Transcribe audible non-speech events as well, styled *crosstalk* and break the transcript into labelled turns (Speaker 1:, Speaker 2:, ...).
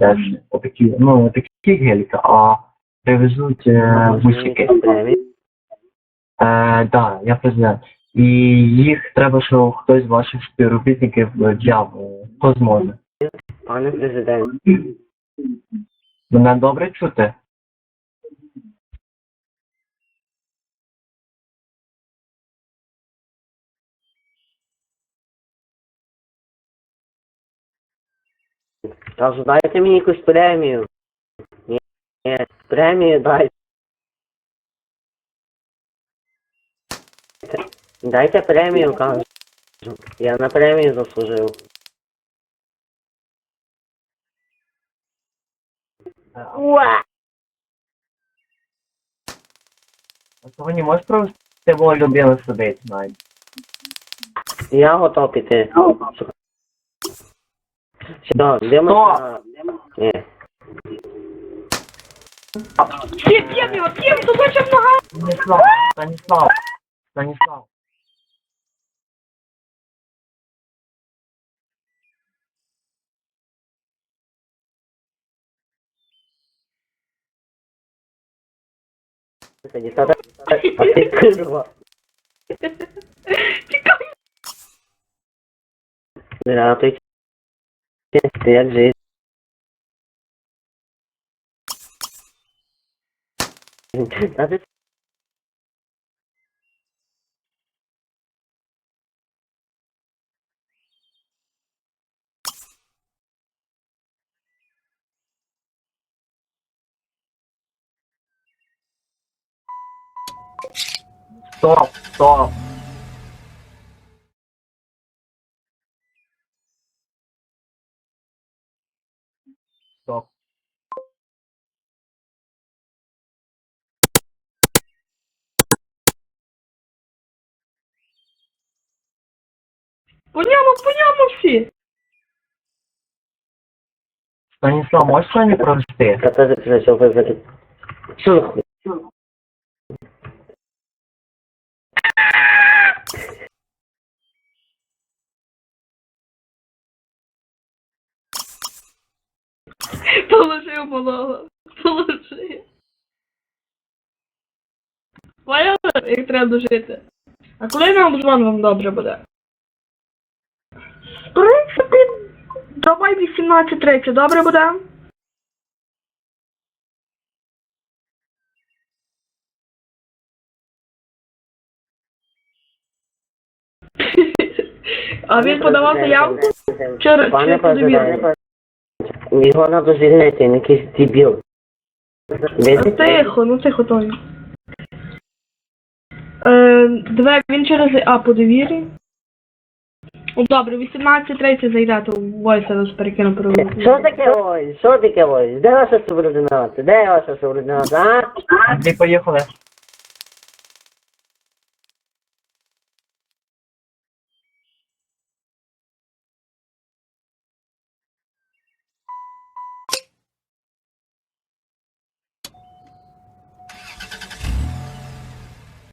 Speaker 1: теж отакі, ну, такі гельки, а привезуть е, Так, Е, да, я президент. І їх треба, щоб хтось з ваших співробітників взяв. Е, Хто зможе?
Speaker 2: Пане президент,
Speaker 1: Мене добре чути?
Speaker 2: Кажу, дайте мені якусь премію. Ні, ні, премію дайте. Дайте премію, кажу. Я на премію заслужив.
Speaker 1: Е, а Сьогодні можеш провести мого любимого сидить?
Speaker 2: Я готов піти. Все, йдемо на... Ні.
Speaker 3: П'єм, п'єм його, п'єм, тут хоче нога.
Speaker 1: Станіслав, Станіслав, Станіслав.
Speaker 2: Тоді та- А ти курва.
Speaker 3: Тікай.
Speaker 2: Здравствуйте. Ты як жизнь? Та ти
Speaker 1: Стоп, стоп. Стоп.
Speaker 3: По ньому, по ньому всі.
Speaker 1: Станіслав, можеш мені провести?
Speaker 2: Що за хуй?
Speaker 3: Положив малого. Положив. Поняли, як треба дожити. А коли нам обзвон вам добре буде? В принципі, давай 18.30, добре буде? *laughs* А він подавав заявку? Чи подовір'я?
Speaker 2: президент, його треба звільнити, він якийсь дебіл.
Speaker 3: Ну, Тихо, ну тихо, Тоні. Е, давай, він через А по довірі. Ну, добре, 18.30 зайдете у Войса вас перекину про
Speaker 2: Що таке ой? Що таке ой? Де ваша субординація? Де ваша субординація, а?
Speaker 1: Андрій, поїхали.